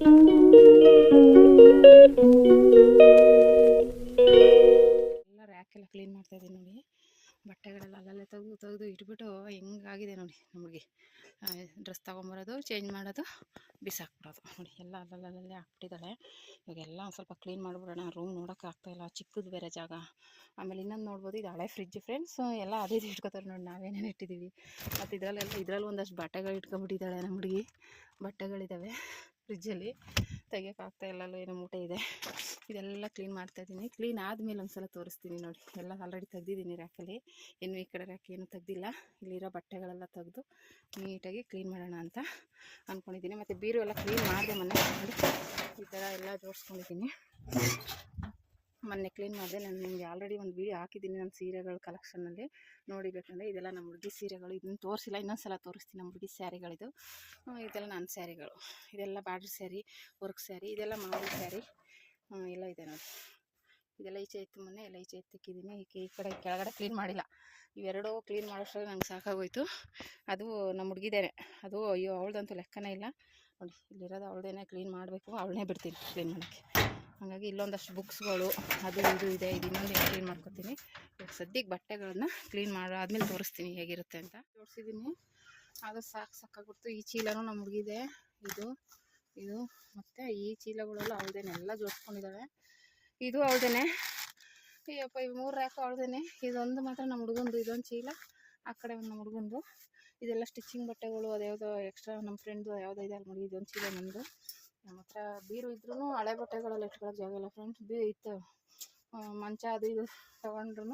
ಎಲ್ಲ ರ್ಯಾಕೆಲ್ಲ ಕ್ಲೀನ್ ಮಾಡ್ತಾ ಇದ್ದೀನಿ ನೋಡಿ. ಬಟ್ಟೆಗಳೆಲ್ಲ ಅಲ್ಲಲ್ಲೇ ತೆಗೆದು ತೆಗೆದು ಇಟ್ಬಿಟ್ಟು ಹೆಂಗಾಗಿದೆ ನೋಡಿ ನಮಗೆ. ಡ್ರೆಸ್ ತೊಗೊಂಬರೋದು ಚೇಂಜ್ ಮಾಡೋದು, ಬಿಸಾಕ್ಬಿಡೋದು. ನೋಡಿ ಎಲ್ಲ ಅಲ್ಲಲ್ಲಲ್ಲೇ ಹಾಕ್ಬಿಟ್ಟಿದ್ದಾಳೆ. ಇವಾಗೆಲ್ಲ ಒಂದು ಸ್ವಲ್ಪ ಕ್ಲೀನ್ ಮಾಡಿಬಿಡೋಣ. ರೂಮ್ ನೋಡೋಕೆ ಆಗ್ತಾಯಿಲ್ಲ ಚಿಕ್ಕದು ಬೇರೆ ಜಾಗ. ಆಮೇಲೆ ಇನ್ನೊಂದು ನೋಡ್ಬೋದು, ಇದು ಹಳೆ ಫ್ರಿಜ್ ಫ್ರೆಂಡ್ಸ್ ಎಲ್ಲ ಅದೇ ಇದು ಇಟ್ಕೋತಾರೆ ನೋಡಿ. ನಾವೇನೇನು ಇಟ್ಟಿದ್ದೀವಿ ಮತ್ತು ಇದರಲ್ಲೆಲ್ಲ ಇದರಲ್ಲಿ ಒಂದಷ್ಟು ಬಟ್ಟೆಗಳು ಇಟ್ಕೊಂಬಿಟ್ಟಿದ್ದಾಳೆ ನಮ್ಮ ಹುಡುಗಿ. ಬಟ್ಟೆಗಳಿದ್ದಾವೆ ಫ್ರಿಜ್ಜಲ್ಲಿ ತೆಗಿಯೋಕ್ಕಾಗ್ತಾ ಇಲ್ಲಲ್ಲ ಅಲ್ಲೂ ಏನೋ ಮೂಟೆ ಇದೆ. ಇದೆಲ್ಲ ಕ್ಲೀನ್ ಮಾಡ್ತಾ ಇದ್ದೀನಿ. ಕ್ಲೀನ್ ಆದಮೇಲೆ ಒಂದು ಸಲ ತೋರಿಸ್ತೀನಿ ನೋಡಿ. ಎಲ್ಲ ಆಲ್ರೆಡಿ ತೆಗ್ದಿದ್ದೀನಿ ರ್ಯಾಕಲ್ಲಿ. ಇನ್ನು ಈ ಕಡೆ ರ್ಯಾಕ್ ಏನು ತೆಗ್ದಿಲ್ಲ. ಇಲ್ಲಿರೋ ಬಟ್ಟೆಗಳೆಲ್ಲ ತೆಗೆದು ನೀಟಾಗಿ ಕ್ಲೀನ್ ಮಾಡೋಣ ಅಂತ ಅಂದ್ಕೊಂಡಿದ್ದೀನಿ ಮತ್ತು ಬೀರು ಎಲ್ಲ ಕ್ಲೀನ್ ಮಾಡಿದೆ ಮೊನ್ನೆ ಈ ಥರ ಎಲ್ಲ ಜೋಡಿಸ್ಕೊಂಡಿದ್ದೀನಿ. ಮೊನ್ನೆ ಕ್ಲೀನ್ ಮಾಡಿದೆ. ನಾನು ನಿಮಗೆ ಆಲ್ರೆಡಿ ಒಂದು ವೀಡಿಯೋ ಹಾಕಿದ್ದೀನಿ ನನ್ನ ಸೀರೆಗಳ ಕಲೆಕ್ಷನಲ್ಲಿ ನೋಡಿ ಬೇಕಂದರೆ ಇದೆಲ್ಲ ನಮ್ಮ ಹುಡುಗಿ ಸೀರೆಗಳು. ಇದನ್ನು ತೋರಿಸಿಲ್ಲ ಇನ್ನೊಂದು ಸಲ ತೋರಿಸ್ತೀನಿ ನಮ್ಮ ಹುಡುಗಿ ಸ್ಯಾರಿಗಳಿದು. ಇದೆಲ್ಲ ನನ್ನ ಸ್ಯಾರಿಗಳು. ಇದೆಲ್ಲ ಬಾರ್ಡ್ರ್ ಸ್ಯಾರಿ ವರ್ಕ್ ಸ್ಯಾರಿ, ಇದೆಲ್ಲ ಮಾಮೂಲಿ ಸ್ಯಾರಿ. ಎಲ್ಲ ಇದೆ ನೋಡಿ. ಇದೆಲ್ಲ ಈಚೆ ಇತ್ತು ಮೊನ್ನೆ, ಎಲ್ಲ ಈಚೆ ಎತ್ತಿಕ್ಕಿದ್ದೀನಿ. ಈ ಈ ಕಡೆ, ಕೆಳಗಡೆ ಕ್ಲೀನ್ ಮಾಡಿಲ್ಲ. ಇವೆರಡೂ ಕ್ಲೀನ್ ಮಾಡೋಷ್ಟ್ರಲ್ಲಿ ನಂಗೆ ಸಾಕಾಗೋಯ್ತು. ಅದು ನಮ್ಮ ಹುಡುಗಿದೇನೆ. ಅದು ಅಯ್ಯೋ, ಅವಳ್ದಂತೂ ಲೆಕ್ಕನೇ ಇಲ್ಲ. ನೋಡಿ, ಇಲ್ಲಿರೋದು ಅವಳದೇನೆ ಕ್ಲೀನ್ ಮಾಡಬೇಕು. ಅವಳನ್ನೇ ಬಿಡ್ತೀನಿ ಕ್ಲೀನ್ ಮಾಡೋಕ್ಕೆ. ಹಾಗಾಗಿ ಇಲ್ಲೊಂದಷ್ಟು ಬುಕ್ಸ್ಗಳು ಅದು ಇದು ಇದೆ ಇದು ಇನ್ನೊಂದು ಕ್ಲೀನ್ ಮಾಡ್ಕೊತೀನಿ. ಇವಾಗ ಸದ್ಯಕ್ಕೆ ಬಟ್ಟೆಗಳನ್ನ ಕ್ಲೀನ್ ಮಾಡಾದ್ಮೇಲೆ ತೋರಿಸ್ತೀನಿ ಹೇಗಿರುತ್ತೆ ಅಂತ. ಜೋಡಿಸಿದ್ದೀನಿ ಅದು ಸಾಕು ಸಾಕಾಗ್ಬಿಡ್ತು. ಈ ಚೀಲನೂ ನಮ್ಮ ಹುಡುಗಿದೆ. ಇದು ಇದು ಮತ್ತು ಈ ಚೀಲಗಳೆಲ್ಲ ಅವಳದೇನೆ ಎಲ್ಲ ಜೋಡಿಸ್ಕೊಂಡಿದ್ದಾವೆ ಇದು ಅವಳದೇನೆ. ಅಯ್ಯಪ್ಪ, ಇವು ಮೂರು ರ್ಯಾಕು ಅವಳದೇನೆ. ಇದೊಂದು ಮಾತ್ರ ನಮ್ಮ ಹುಡುಗಂದು, ಇದೊಂದು ಚೀಲ. ಆ ಕಡೆ ಒಂದು ನಮ್ಮ ಹುಡುಗಂದು. ಇದೆಲ್ಲ ಸ್ಟಿಚಿಂಗ್ ಬಟ್ಟೆಗಳು, ಅದ್ಯಾವುದೋ ಎಕ್ಸ್ಟ್ರಾ ನಮ್ಮ ಫ್ರೆಂಡ್ದು ಯಾವುದೋ ಇದೆ ಅಲ್ಲಿ ನೋಡಿ, ಇದೊಂದು ಚೀಲ ನಮ್ಮದು ನಮ್ಮ ಹತ್ರ ಬೀರು ಇದ್ರೂ ಹಳೆ ಬಟ್ಟೆಗಳೆಲ್ಲ ಇಟ್ಕೊಳ್ಳೋಕೆ ಜಾಗ ಇಲ್ಲ ಫ್ರೆಂಡ್ಸ್ ಬೀ ಇತ್ತು ಮಂಚ ಅದು ಇದು ತೊಗೊಂಡ್ರು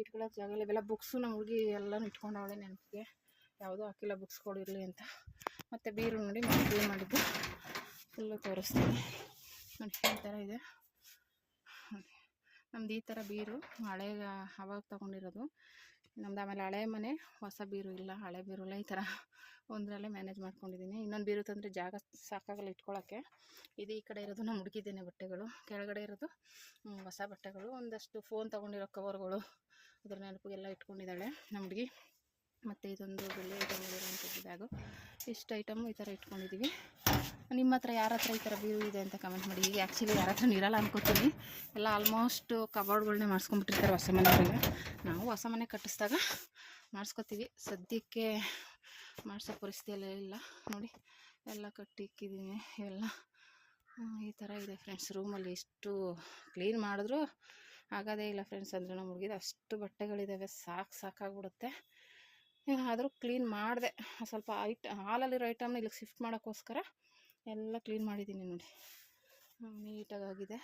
ಇಟ್ಕೊಳ್ಳೋಕೆ ಜಾಗ ಇಲ್ಲ. ಇವೆಲ್ಲ ಬುಕ್ಸು ನಮ್ಮ ಹುಡುಗಿ ಎಲ್ಲನೂ ಇಟ್ಕೊಂಡವಳೆ ನೆನಪಿಗೆ. ಯಾವುದೂ ಹಾಕಿಲ್ಲ ಬುಕ್ಸ್ಗಳಿರಲಿ ಅಂತ. ಮತ್ತು ಬೀರು ನೋಡಿ ಕ್ಲೀನ್ ಮಾಡಿದ್ದು. ಫುಲ್ಲು ತೋರಿಸ್ತೀನಿ. ನೋಡಿ ಈ ಥರ ಇದೆ. ನಮ್ದು ಈ ಥರ ಬೀರು ಹಳೆ ಅವಾಗ ತೊಗೊಂಡಿರೋದು. ನಮ್ದು ಆಮೇಲೆ ಹಳೆ ಮನೆ, ಹೊಸ ಬೀರು ಇಲ್ಲ, ಹಳೆ ಬೀರು ಇಲ್ಲ, ಈ ಥರ ಒಂದರಲ್ಲೇ ಮ್ಯಾನೇಜ್ ಮಾಡ್ಕೊಂಡಿದ್ದೀನಿ. ಇನ್ನೊಂದು ಬೀರು ತಂದರೆ ಜಾಗ ಸಾಕಾಗಲ್ಲ ಇಟ್ಕೊಳ್ಳೋಕ್ಕೆ ಇದು ಈ ಕಡೆ ಇರೋದು ನಮ್ಮ ಹುಡುಗಿದ್ದೇನೆ ಬಟ್ಟೆಗಳು. ಕೆಳಗಡೆ ಇರೋದು ಹೊಸ ಬಟ್ಟೆಗಳು. ಒಂದಷ್ಟು ಫೋನ್ ತೊಗೊಂಡಿರೋ ಕವರ್ಗಳು ಅದ್ರ ನೆನಪಿಗೆಲ್ಲ ಇಟ್ಕೊಂಡಿದ್ದಾಳೆ ನಮ್ಮ ಹುಡುಗಿ. ಮತ್ತು ಇದೊಂದು ಬೆಳ್ಳಿ ತೊಗೊಂಡಿರೋಂಥದ್ದು ಬ್ಯಾಗು. ಇಷ್ಟು ಐಟಮು ಈ ಥರ ಇಟ್ಕೊಂಡಿದ್ದೀವಿ ನಿಮ್ಮ ಹತ್ರ ಯಾರ ಹತ್ರ ಈ ಥರ ಬೀರು ಇದೆ ಅಂತ ಕಮೆಂಟ್ ಮಾಡಿ. ಈಗ ಆ್ಯಕ್ಚುಲಿ ಯಾರ ಹತ್ರ ಇರಲ್ಲ ಅನ್ಕೋತೀನಿ. ಎಲ್ಲ ಆಲ್ಮೋಸ್ಟ್ ಕಬೋರ್ಡ್ಗಳನ್ನೇ ಮಾಡಿಸ್ಕೊಂಡ್ಬಿಟ್ಟಿರ್ತಾರೆ ಹೊಸ ಮನೆಗಳಿಗೆ ನಾವು ಹೊಸ ಮನೆ ಕಟ್ಟಿಸ್ದಾಗ ಮಾಡಿಸ್ಕೊತೀವಿ. ಸದ್ಯಕ್ಕೆ ಮಾಡಿಸೋ ಪರಿಸ್ಥಿತಿಯಲ್ಲೇ ಇಲ್ಲ. ನೋಡಿ, ಎಲ್ಲ ಕಟ್ಟಿ ಇಕ್ಕಿದ್ದೀನಿ ಇವೆಲ್ಲ ಈ ಥರ ಇದೆ ಫ್ರೆಂಡ್ಸ್ ರೂಮಲ್ಲಿ ಎಷ್ಟು ಕ್ಲೀನ್ ಮಾಡಿದ್ರು ಆಗೋದೇ ಇಲ್ಲ ಫ್ರೆಂಡ್ಸ್ ಅಂದ್ರೆ ನಮ್ಮ ಹುಡುಗಿದ ಅಷ್ಟು ಬಟ್ಟೆಗಳಿದ್ದಾವೆ ಸಾಕು ಸಾಕಾಗ್ಬಿಡುತ್ತೆ. ಆದರೂ ಕ್ಲೀನ್ ಮಾಡಿದೆ. ಸ್ವಲ್ಪ ಐಟ್ ಹಾಲಲ್ಲಿರೋ ಐಟಮ್ನ ಇಲ್ಲಿಗೆ ಶಿಫ್ಟ್ ಮಾಡೋಕ್ಕೋಸ್ಕರ ಎಲ್ಲ ಕ್ಲೀನ್ ಮಾಡಿದ್ದೀನಿ ನೋಡಿ. ನೀಟಾಗಿ ಆಗಿದೆ